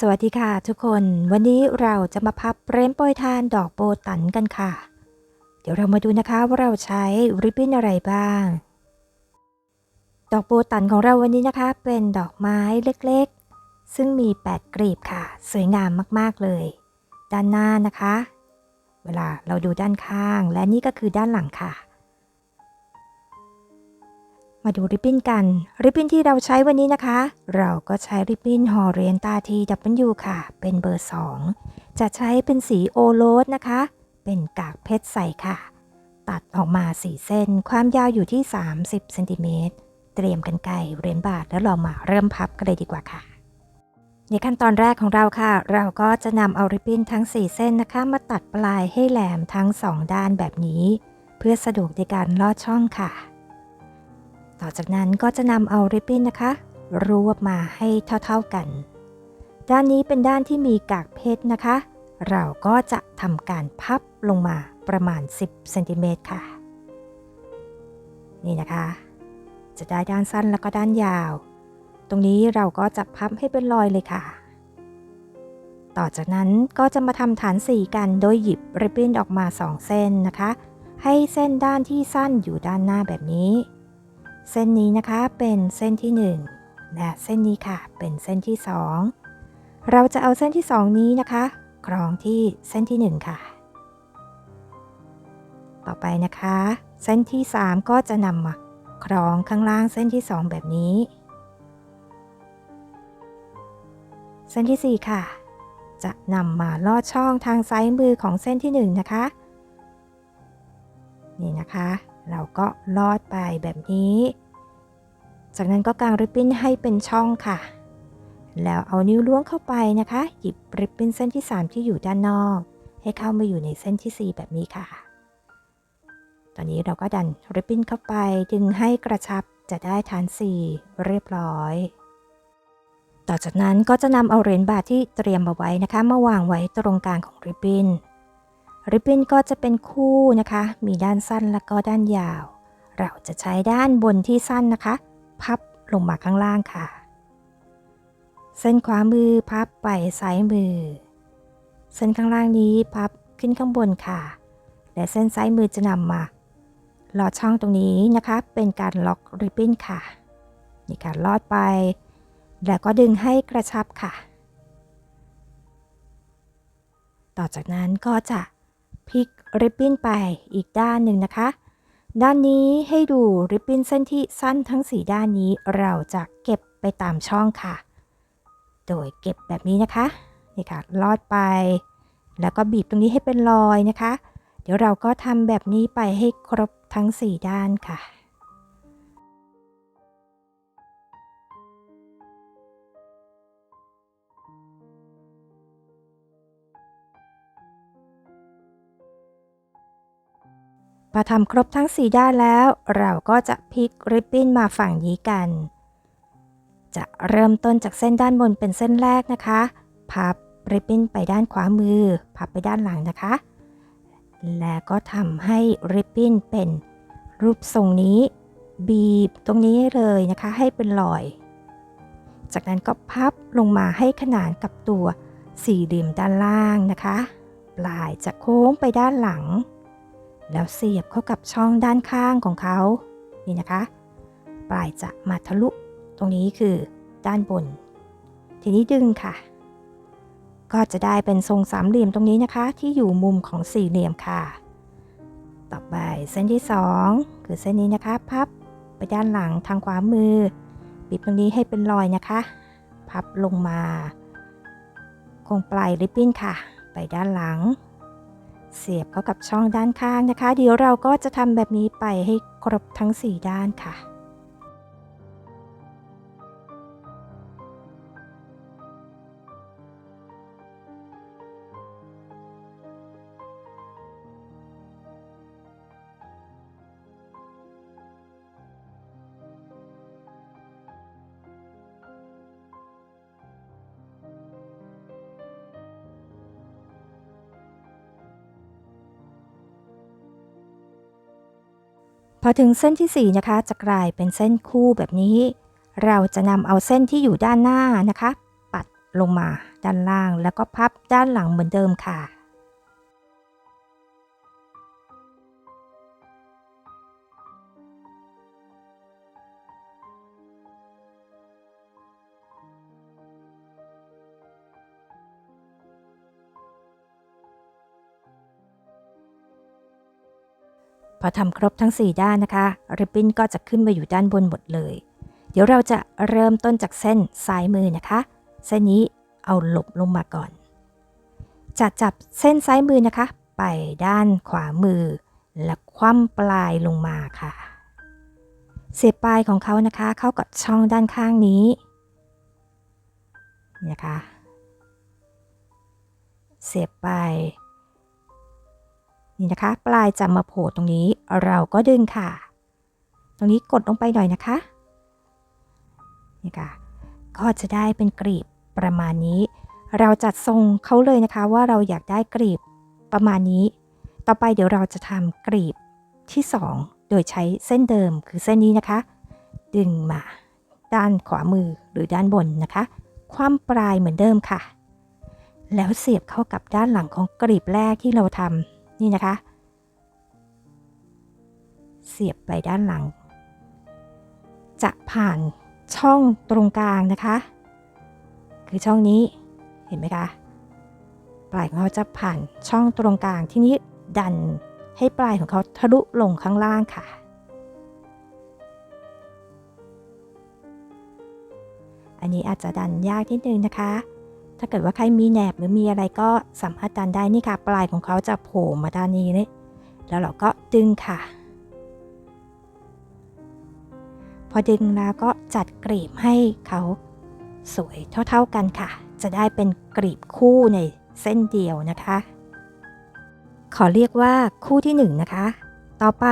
สวัสดีค่ะทุกคนวันนี้เราจะมาพับเร้นโปรยทานดอกโบตันกันค่ะ เดี๋ยวเรามาดูนะคะว่าเราใช้ริบบิ้นอะไรบ้าง ดอกโบตันของเราวันนี้นะคะ เป็นดอกไม้เล็กๆ ซึ่งมี 8 กลีบค่ะ สวยงามมากๆเลย ด้านหน้านะคะ เวลาเราดูด้านข้างและนี่ก็คือด้านหลังค่ะ มาดูริบบิ้นกัน ริบบิ้นที่เราใช้วันนี้นะคะ เราก็ใช้ริบบิ้นฮอเรียนตาทีดับเบิลยูค่ะ เป็นเบอร์ 2 จะใช้เป็นสีโอโรสนะคะ เป็นกากเพชรใสค่ะ ตัดออกมา4เส้น ความยาวอยู่ที่ 30เซนติเมตร เตรียมกันไกรเรียนบาทแล้วเรามาเริ่มพับกันเลยดีกว่าค่ะ ในขั้นตอนแรกของเราค่ะ เราก็จะนำเอาริบบิ้นทั้ง 4 เส้นนะคะ มาตัดปลายให้แหลมทั้ง 2 ด้านแบบนี้ เพื่อสะดวกในการลอดช่องค่ะ ต่อจากนั้นก็จะนำเอาริบบิ้นนะคะ รวบมาให้เท่าๆกัน ด้านนี้เป็นด้านที่มีกากเพชรนะคะ เราก็จะทำการพับลงมาประมาณ 10เซนติเมตรค่ะ นี่นะคะ จะได้ด้านสั้นแล้วก็ด้านยาว ตรงนี้เราก็จะพับให้เป็นรอยเลยค่ะ ต่อจากนั้นก็จะมาทำฐานสีกันโดยหยิบริบบิ้นออกมา 2 เส้นนะคะ ให้เส้นด้านที่สั้นอยู่ด้านหน้าแบบนี้ เส้นนี้นะคะเป็นเส้นที่1และเส้นนี้ค่ะเป็นเส้นที่ 2 เราจะเอาเส้นที่ 2 นี้นะคะคล้องที่เส้นที่ 1 ค่ะ ต่อไปนะคะ เส้นที่ 3 ก็จะนำมาคล้องข้างล่างเส้นที่ 2 แบบนี้ เส้นที่ 4 ค่ะ จะนำมาลอดช่องทางซ้ายมือของเส้นที่ 1 นะคะ นี่นะคะ เราก็ลอดไปแบบนี้ จากนั้นก็กางริบบิ้นให้เป็นช่องค่ะ แล้วเอานิ้วล้วงเข้าไปนะคะ หยิบริบบิ้นเส้นที่ 3 ที่อยู่ด้านนอก ให้เข้ามาอยู่ในเส้นที่ 4 แบบนี้ค่ะ ตอนนี้เราก็ดันริบบิ้นเข้าไปดึงให้กระชับจะได้ฐาน 4 เรียบร้อยต่อจากนั้นก็จะนำเอาเหรียญบาทที่เตรียมมาไว้นะคะมาวางไว้ตรงกลางของริบบิ้น ริบบิ้นก็จะเป็นคู่นะคะ มีด้านสั้นและก็ด้านยาว เราจะใช้ด้านบนที่สั้นนะคะ พับลงมาข้างล่างค่ะ เส้นขวามือพับไปซ้ายมือ เส้นข้างล่างนี้พับขึ้นข้างบนค่ะ และเส้นซ้ายมือจะนำมาลอดช่องตรงนี้นะคะ เป็นการล็อกริบบิ้นค่ะนี่ค่ะลอดไป แล้วก็ดึงให้กระชับค่ะ ต่อจากนั้นก็จะ พลิกริบบิ้นไปอีกด้านหนึ่งนะคะ ด้านนี้ให้ดูริบบิ้นเส้นที่สั้นทั้ง 4 ด้านนี้เราจะเก็บไปตามช่องค่ะ โดยเก็บแบบนี้นะคะ นี่ค่ะ ลอดไป แล้วก็บีบตรงนี้ให้เป็นรอยนะคะ เดี๋ยวเราก็ทำแบบนี้ไปให้ครบทั้ง 4 ด้านค่ะ พอทำครบทั้ง 4 ด้านแล้ว เราก็จะพลิกริบบิ้นมาฝั่งนี้กัน จะเริ่มต้นจากเส้นด้านบนเป็นเส้นแรกนะคะ พับริบบิ้นไปด้านขวามือ พับไปด้านหลังนะคะ แล้วก็ทำให้ริบบิ้นเป็นรูปทรงนี้ บีบตรงนี้เลยนะคะให้เป็นรอย จากนั้นก็พับลงมาให้ขนานกับตัวสี่เหลี่ยมด้านล่างนะคะ ปลายจะโค้งไปด้านหลัง แล้วเสียบเข้ากับช่องด้านข้างของเขานี่นะคะ ปลายจะมาทะลุตรงนี้คือด้านบน ทีนี้ดึงค่ะ ก็จะได้เป็นทรงสามเหลี่ยมตรงนี้นะคะ ที่อยู่มุมของสี่เหลี่ยมค่ะ ต่อไปเส้นที่ 2 คือเส้นนี้นะคะพับไปด้านหลังทางขวามือบีบตรงนี้ให้เป็นรอยนะคะ พับลงมา คงปลายริบบิ้นค่ะ ไปด้านหลัง เสียบเข้ากับช่องด้านข้างนะคะ เดี๋ยวเราก็จะทำแบบนี้ไปให้ครบทั้ง 4 ด้านค่ะ พอถึงเส้นที่ 4 นะคะ จะกลายเป็นเส้นคู่แบบนี้ เราจะนำเอาเส้นที่อยู่ด้านหน้านะคะ ปัดลงมาด้านล่างแล้วก็พับด้านหลังเหมือนเดิมค่ะ พอทำครบทั้ง 4 ด้านนะคะริบบิ้นก็จะขึ้นมาอยู่ด้านบนหมดเลย เดี๋ยวเราจะเริ่มต้นจากเส้นซ้ายมือนะคะ เส้นนี้เอาหลบลงมาก่อน จะจับเส้นซ้ายมือนะคะ ไปด้านขวามือ และคว่ำปลายลงมาค่ะ เสียบปลายของเขานะคะ เข้ากับช่องด้านข้างนี้นะคะ เสียบไป นี่นะคะ ปลายจะมาโผล่ตรงนี้เราก็ดึงค่ะ ตรงนี้กดลงไปหน่อยนะคะนี่ค่ะก็จะได้เป็นกรีบประมาณนี้ เราจัดทรงเขาเลยนะคะว่าเราอยากได้กรีบประมาณนี้ ต่อไปเดี๋ยวเราจะทำกรีบที่ 2 โดยใช้เส้นเดิมคือเส้นนี้นะคะ ดึงมาด้านขวามือหรือด้านบนนะคะ คว่ำปลายเหมือนเดิมค่ะ แล้วเสียบเข้ากับด้านหลังของกรีบแรกที่เราทำ นี่นะคะ เสียบไปด้านหลัง จะผ่านช่องตรงกลางนะคะ คือช่องนี้เห็นไหมคะปลายของเขาจะผ่านช่องตรงกลางที่นี้ดันให้ปลายของเขาทะลุลงข้างล่างค่ะ อันนี้อาจจะดันยากนิดนึงนะคะ ถ้าเกิดว่าใครมีแหนบหรือมีอะไรก็สามารถดันได้นี่ค่ะ ปลายของเขาจะโผล่มาด้านนี้เลยแล้วเราก็ดึงค่ะ พอดึงแล้วก็จัดกรีบให้เขาสวยเท่าๆกันค่ะ จะได้เป็นกรีบคู่ในเส้นเดียวนะคะ ขอเรียกว่าคู่ที่1นะคะ ต่อไป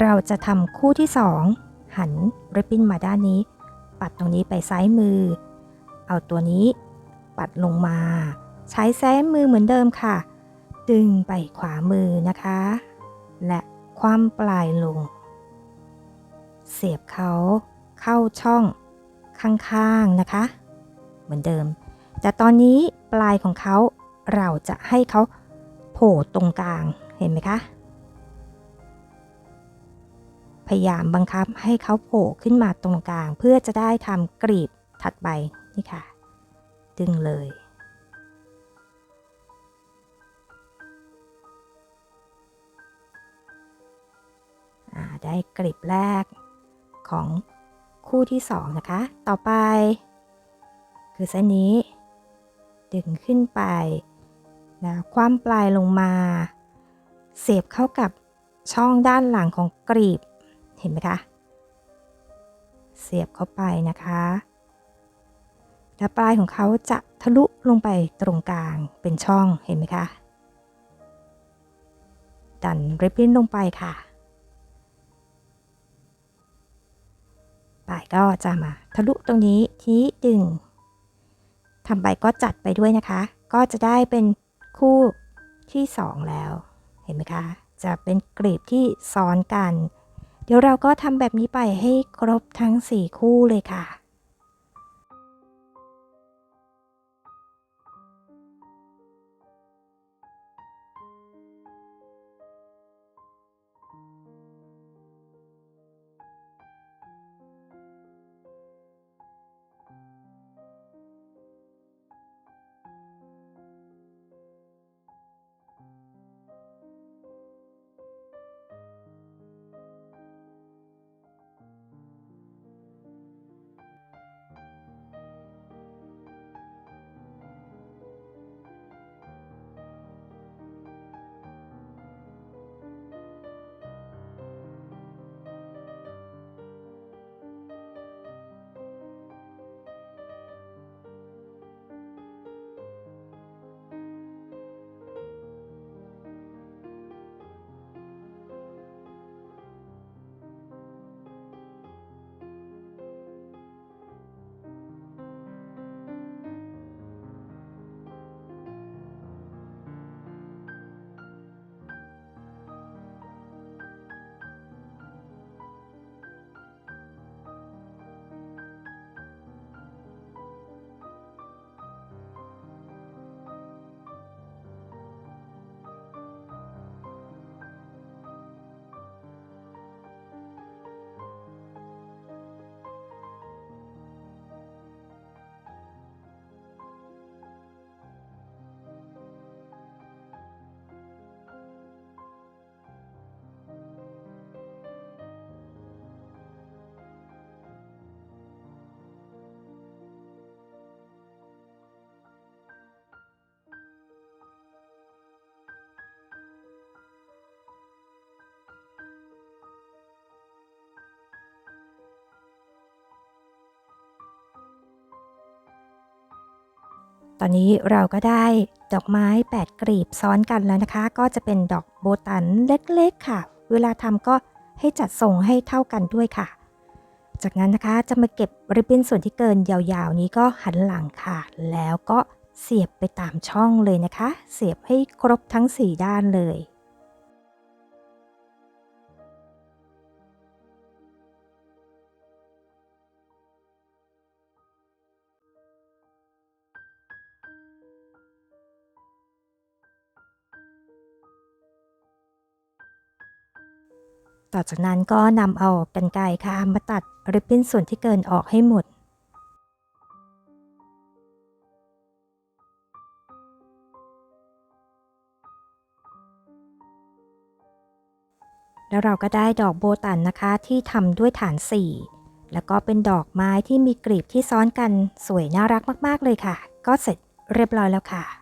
เราจะทำคู่ที่ 2 หันริบบิ้นมาด้านนี้ ปัดตรงนี้ไปซ้ายมือ เอาตัวนี้ ปัดลงมา ใช้แซ้มือเหมือนเดิมค่ะ ดึงไปขวามือนะคะ และคว่ำปลายลง เสียบเขาเข้าช่องข้างๆนะคะ เหมือนเดิม แต่ตอนนี้ปลายของเขาเราจะให้เขาโผล่ตรงกลางเห็นไหมคะ พยายามบังคับให้เขาโผล่ขึ้นมาตรงกลาง เพื่อจะได้ทำกรีบถัดไปนี่ค่ะ ดึงเลยอ่าได้กลีบแรกของคู่ที่2นะคะ ต่อไป คือเส้นนี้ ดึงขึ้นไปนะคว่ำปลายลงมา เสียบเข้ากับช่องด้านหลังของกรีบ เห็นไหมคะ เสียบเข้าไปนะคะ และปลายของเขาจะทะลุลงไปตรงกลางเป็นช่องเห็นไหมคะ ดันริบบิ้นลงไปค่ะปลายก็จะมาทะลุตรงนี้ทีดึงทำไปก็จัดไปด้วยนะคะ ก็จะได้เป็นคู่ที่ 2 แล้ว เห็นไหมคะ จะเป็นกรีบที่ซ้อนกัน เดี๋ยวเราก็ทำแบบนี้ไปให้ครบทั้ง 4 คู่เลยค่ะ ตอนนี้เราก็ได้ดอกไม้ 8 กลีบซ้อนกันแล้วนะคะ ก็จะเป็นดอกโบตันเล็กๆค่ะ เวลาทำก็ให้จัดทรงให้เท่ากันด้วยค่ะ จากนั้นนะคะจะมาเก็บริบบิ้นส่วนที่เกินยาวๆ นี้ก็หันหลังค่ะ แล้วก็เสียบไปตามช่องเลยนะคะ เสียบให้ครบทั้ง 4 ด้านเลย ต่อจากนั้นก็นำเอากรรไกรค่ะมาตัดริบบิ้นส่วนที่เกินออกให้หมด แล้วเราก็ได้ดอกโบตันนะคะที่ทำด้วยฐาน 4 แล้วก็เป็นดอกไม้ที่มีกลีบที่ซ้อนกันสวยน่ารักมาก ๆ เลยค่ะ ก็เสร็จเรียบร้อยแล้วค่ะ